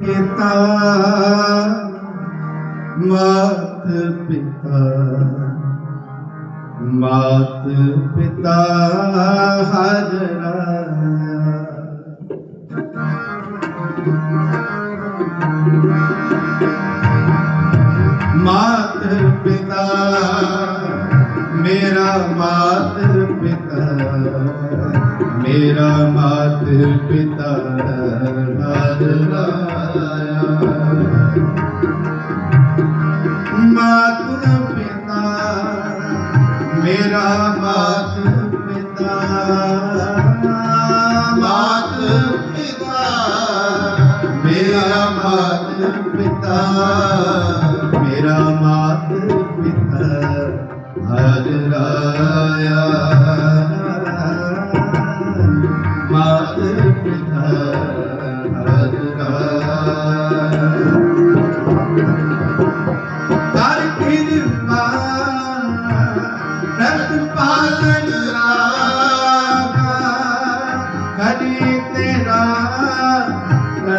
ਪਿਤਾ ਮਾਤ ਪਿਤਾ ਮਾਤ ਪਿਤਾ ਹਜਰਾ ਮਾਤ ਪਿਤਾ ਮੇਰਾ ਮਾਤ ਪਿਤਾ ਮੇਰਾ ਮਾਤ ਪਿਤਾ ਪਿਤਾ ਮੇਰਾ ਮਾਤ ਪਿਤਾ ਮਾਤ ਪਿਤਾ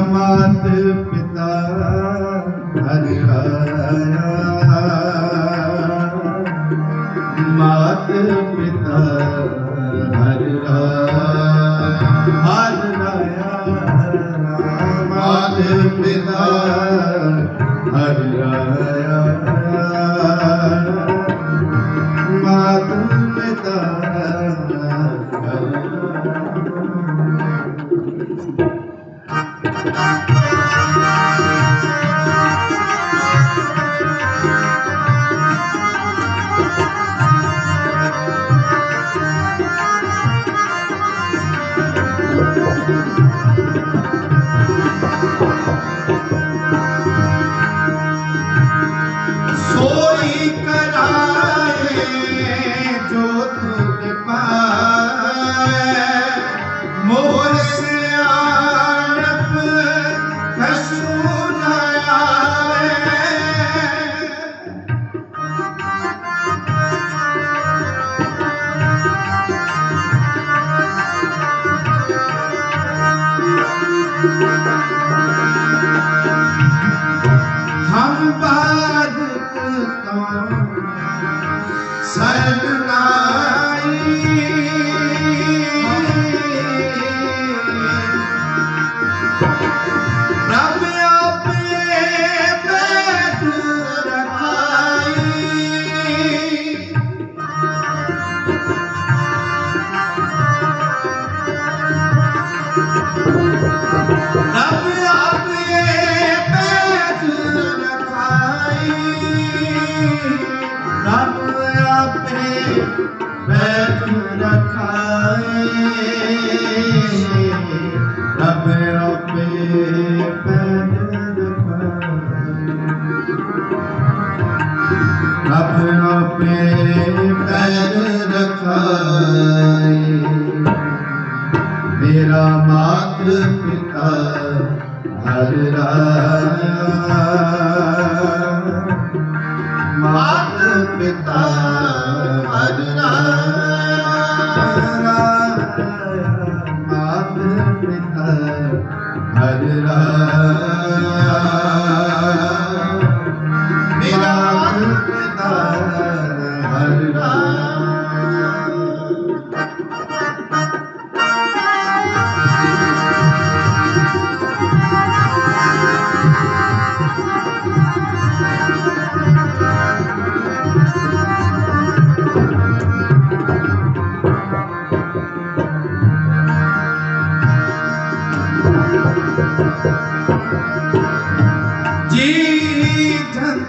ਮਾਤ ਪਿਤਾ ਹਰਿ ਰਾਇਆ ਮਾਤ ਪਿਤਾ ਹਰਿ ਰਾਇਆ ਹਰਿ ਰਾਇਆ ਮਾਤ ਪਿਤਾ ਹਰਿ ਰਾਇਆ ਮਾਤ ਪਿਤਾ ਹਰਿ ਰਾਇਆ ਸੋਈ ਹਮ ਬਾਦਤ ਤੋਂ ਸਰਨਾਈ ਪੈਟ ਰਖਾਈ ਰੱਬ ਆਪੇ ਪੈਟ ਰਖਾਈ ਰੱਬ ਆਪੇ ਪੈਟ ਰਖਾਈ ਮੇਰਾ ਮਾਤ ਪਿਤਾ ਹਰ ਰਾਇਆ ਮਾਤ ਪਿਤਾ ਹਰ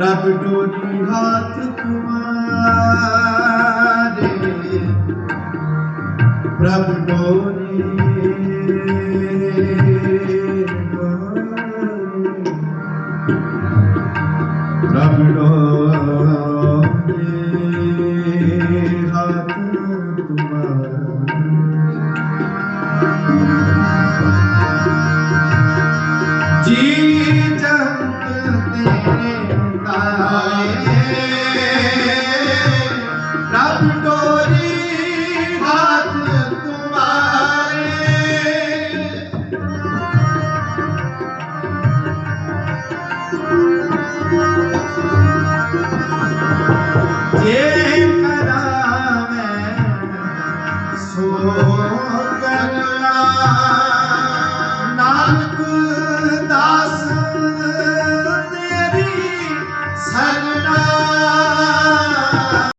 ਰੱਬ ਟੋਰੀ ਪ੍ਰਭ ਡੋਰੀ ਹਾਥ ਤੁਮਾਰੇ ਪ੍ਰਭ ਡੋਰੀ ਪ੍ਰਭ ਡੋਰੀ ਕਰਨਾ। ਨਾਨਕ ਦਾਸ